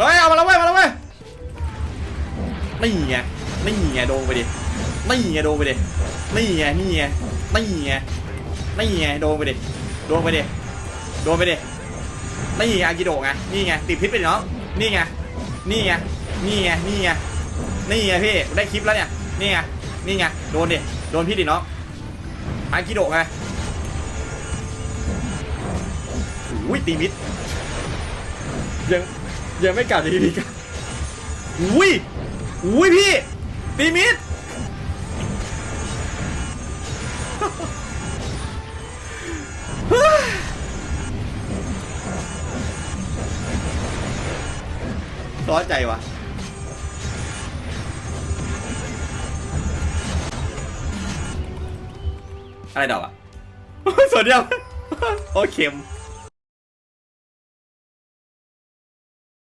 เฮ้ยเอามาแล้วเว้ยมาแล้วเว้ยนี่ไงนี่ไงโดนไปดินี่ไงโดนไปดินี่ไงนี่ไงนี่ไงนี่ไงโดนไปดิโดนไปดิโดนไปดินี่ไงอากิโดะไงนี่ไงติดพิษไปดิน้องนี่ไงนี่ไงนี่ไงนี่ไงนี่ไงพี่ได้คลิปแล้วเนี่ยนี่ไงนี่ไงโดนดิโดนพี่ดิน้องอากิโดะไงอุ้ยตีมิดยัง ยังไม่กลับดีๆกันอุ้ยอุ้ยพี่ตีมิดร้อนใจวะอะไรดอกอะสวัสดีครับ โอ้เค็ม